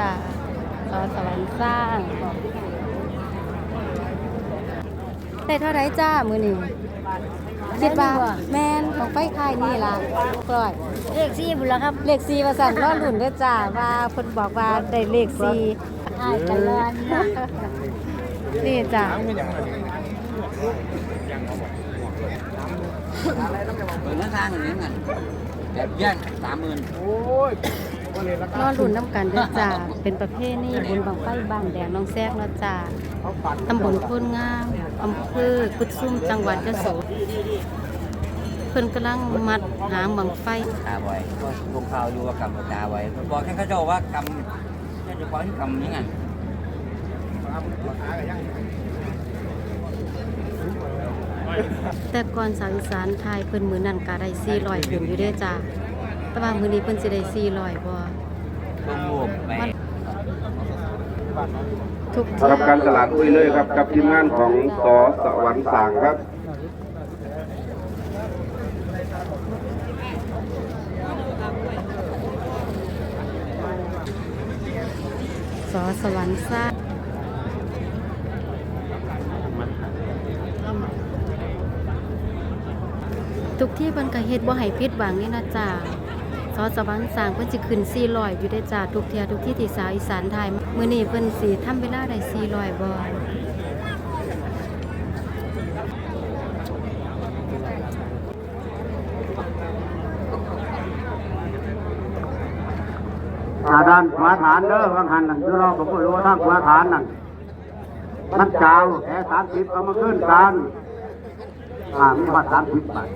จ้าสอสวรรค์สร้างได้เท่าไรจ้ามือนี่คิดว่าแมนของไฟค่ายนี่ล่ะกล้อย เลขสี่บุญแล้วครับ เลขสี่ประสันรอลุ่นเด้อจ้าว่าเพิ่นบอกว่าได้เลขสี่อายกันเลยนี่จ้าเปิดหน้าทางอย่างนี้กันแบบแย่งสามหมื่นรอลุ่ นน้ำกันเด้อจ้าเป็นประเภทนี่บุญบังไฟบ้านแดงน้องแซกเนาะจ้าตำบลโพนงามอำเภอกุดซุ่มจังหวัดยะโสเพิ่นกำลังมัดหางบังไฟตาไว้ก็ลงข่าวอยู่ว่ากำตาไว้บอกแค่เขาเจ้าว่ากำแค่เฉพาะที่กำนี่ไงแต่ก่อนสาวอีสานไทยเพิ่นมือนั่นก็ได้400ขึ้นอยู่เด้อจ้า แต่ว่ามื้อนี้เพิ่นสิได้400บ่ลงรวมไปทุกสำหรับการตลาดคุยเลยครับ กับทีมงานของสอสวรรค์สางครับสอสวรรค์สร้างทุกที่เพิ่นก็เฮ็ดบ่ให้ผิดหวังนี่นะจ้าส อสวรรค์สร้างเพิ่นสิขึ้น400อยู่ได้จ้าทุกเที่ยทุกที่ที่สาวอีสานไทยมื้อนี้เพิ่นสิทำเวลาได้400บ่อาด้านขวาฐานเด้อบางหันนั่นคือเราผมก็รู้ทางขวาฐานนั่นมันเจ้าแค่สามสิบเอามาขึ้นกันอ่ามีวัดสามสิบบาท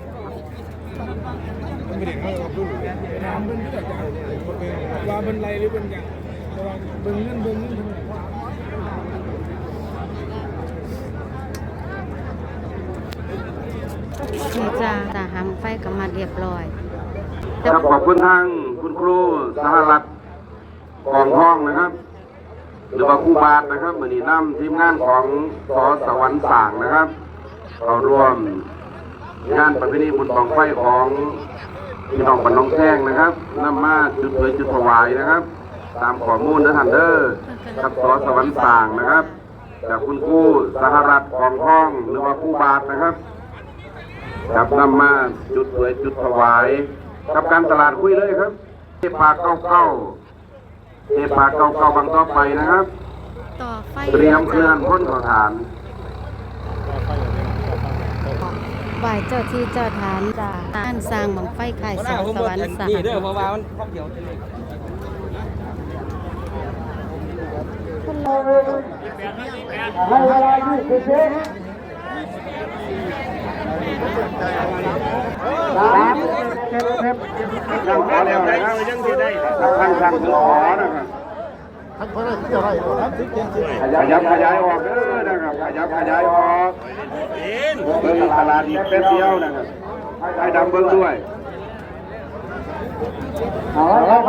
ว่าเป็นไรหรือเป็นอย่างว่าเบิ่งเงินเบิ่งเงินทั้งหมดนี่จ้าจ้าหามไฟก็มาเรียบร้อยครับขอบคุณทางคุณครูสหรัฐกองห้องนะครับ หรือว่าครูบาทนะครับมือนี้นำทีมงานของสอสวรรค์สางนะครับ เขาร่วมงานประเพณีบุญบังไฟของ พี่น้องบ้านน้องแท่งนะครับนำมาจุดเผยจุดถวายนะครับ ตามข้อมูลนะท่านเด้อกับสอสวรรค์สางนะครับ จากคุณครูสหรัฐกองห้องหรือว่าครูบาทนะครับครับนำมาจุดสวยจุดถวายกับการตลาดคุยเลยครับเทปากเก้าเก้าเทปากเก้าเก้าบางต่อไปนะครับ ต่อไฟเตรียมเคลื่อนพ้นขอฐาน ไหวเจ้าที่เจ้าฐานจ้าท่านสร้างบังไฟไข่สอสวรรค์สานี่เด้อเพราะว่ามันท่องเที่ยวยังขอแล้วนะครับยังที่ได้ ทางสั่งขอนะครับขยับขยายออกเด้อนะครับขยับขยายออกเบิ่งตลาดอีกแป๊บเดียวนะครับให้ดำเบิ่งด้วยเอาละครับ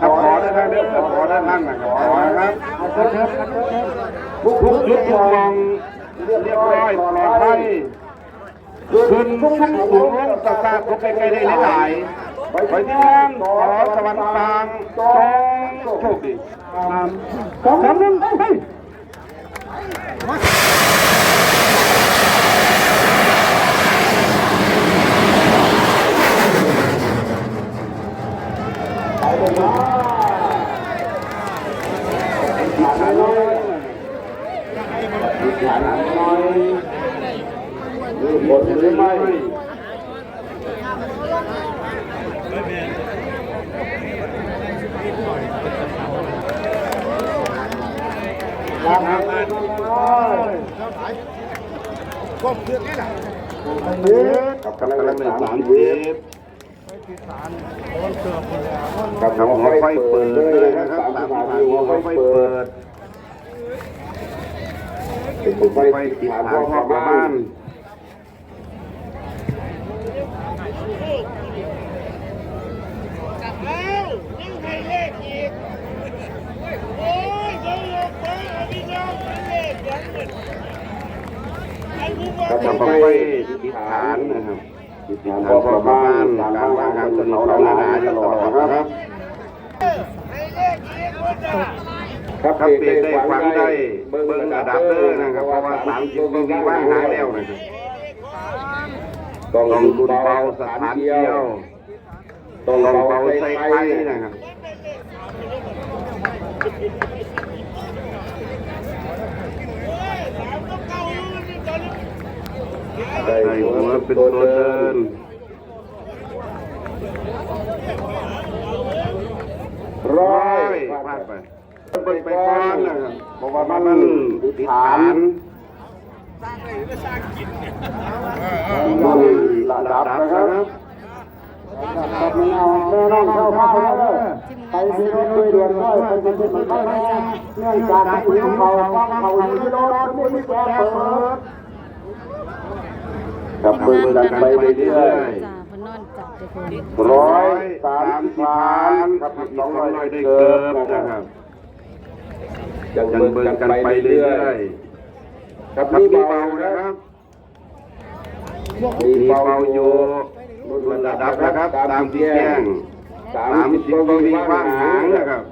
ขอนะครับเด้อขอด้านล่างนะครับขอนะครับทุกทุกจุดทุกมองเรียบร้อยปลอดภัย ขึ้นสูงสูงลงสตาร์ทใกล้ๆได้หลายไปที่งานขอสวรรค์กลางจงโชคดีสองสามหนึ่งไปขาน้อยขาน้อย หมดหรือไม่ครับกับกำลังในสามสิบกับหัวไฟเปิดเลยนะครับสามหัวไฟเปิดเป็นไฟติดฐานพ่อพ่อบ้าน แล้วยังให้เลขอี กโอ้ยเดี๋ยวหลบไปเอาพี่น้องเป็นเลขยังหมดไอ้ผู้ว่ากับไฟติดฐานนะครับติดตามพอประมาณการวางการจนเขาหนาๆตลอดครับครับเบรกได้ขวางได้เบิ้งอะดับเตอร์นะครับเพราะว่าสามสิบวิวีว่างหายแล้วนะครับต้องรุนเบาสถานเดียวต้องเบาใส่ไข่นะครับ ได้หัวเป็นตัวเดินร้อยพลาดไปเปิดไปก่อนนะครับเพราะว่ามันติดฐานมันระดับนะครับแม่น้องเข้ามาแล้ว ไปที่รถด้วยด่วนด้วยไปเป็นที่มันได้เนื่องจากที่เขาฟังเขาอยู่รถไม่มีแกเปิดกับมือกันไปเรื่อยจ้าพนอนจับเด็กคนร้อยสามสิบล้านครับสองร้อยได้เกินนะครับยังเบิ่งกันไปเรื่อยครับมีเบานะครับมีเบาอยู่รุ่นระดับนะครับ ตามที่แจ้ง สามสิบวิวีว่างหางนะครับ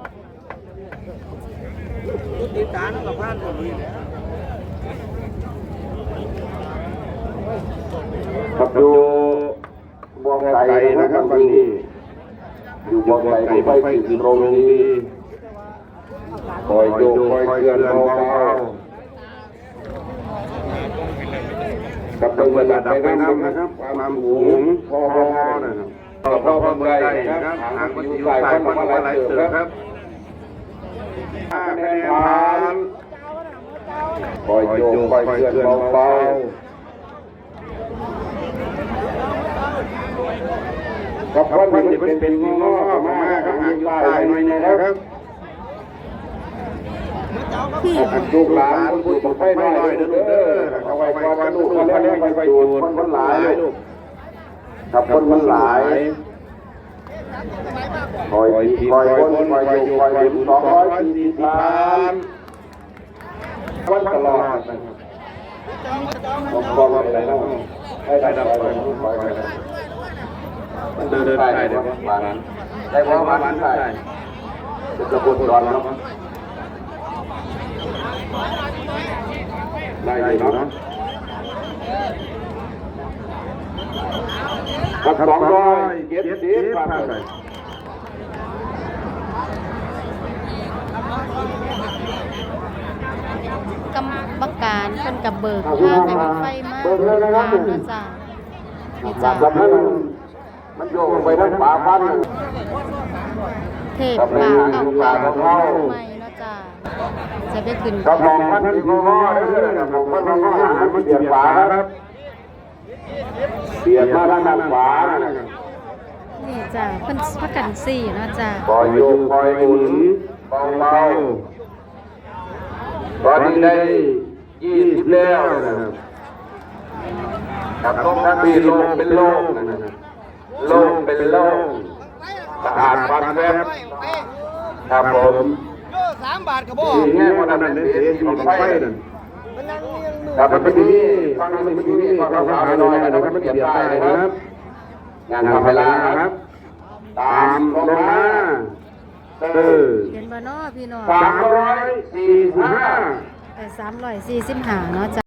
ครับอยู่บวงไก่นะครับวันนี้อยู่บวงไก่ไฟขึ้นตรงนี้คอยโยกคอยเคลื่อนเบาๆครับต้องระดับไปน้ำนะครับความสูงพอพอนะครับ พอพอเมื่อใดนะครับหางมันอยู่สายมันมาหลายเสือครับห้าคะแนนผ่านคอยโยกคอยเคลื่อนเบาๆครับวันนี้เป็นเป็นงอๆมาครับหางตายหน่อยนะครับลูกหลานคนผู้ไฟน้อยเด้อเด้อเอาไว้ก่อนลูกคนแรกไปไปจูดคนหลายลูก ครับคนมันหลายคอยทีคอยคนคอยอยู่คอยเห็นสองร้อยสี่สิบล้านวันตลอดนะครับผมบอกว่าอะไรนะให้ได้ดับไปคอยไปนะเดินได้เดี๋ยวมานั้นได้เพราะมันได้เป็นระบบร้อนแล้วได้อยู่นะ กับสองร้อยเจ็ดสิบผ่านไปกรรมการเพิ่นกับเบิกทางให้มันไฟมากทางนะจ้านี่จ้าแบบนั้นมันโยกไปทางฝาพันเทพปากเก่าเก่าใหม่เนาะจ้าจะไปขึ้นกับมองพันที่งอเรื่อยๆครับมองพันงอหามันเปลี่ยนฝาครับ เปลี่ยนมาทางด้านขวานะครับนี่จ้าเพิ่นพักกันสี่เนาะจ้าคอยโยกคอยหมุนเบาๆตอนนี้ได้ยี่สิบแล้วนะครับครับลงทั้งปีลงเป็นโลงนะครับโลงเป็นโลงสะอาดฟันแวบครับผมสามบาทกระบอที่แง่วันนั้นเสียที่ไฟนั่น ครับมันเป็นที่นี่ฟังมันเป็นที่นี่ฟังสาวน้อยนะครับมันเกียบได้นะครับ งานทำเวลาครับ ตามลงมาเออเห็นบ่เนาะพี่น้องสามร้อยสี่สิบห้าไป345เนาะจ้า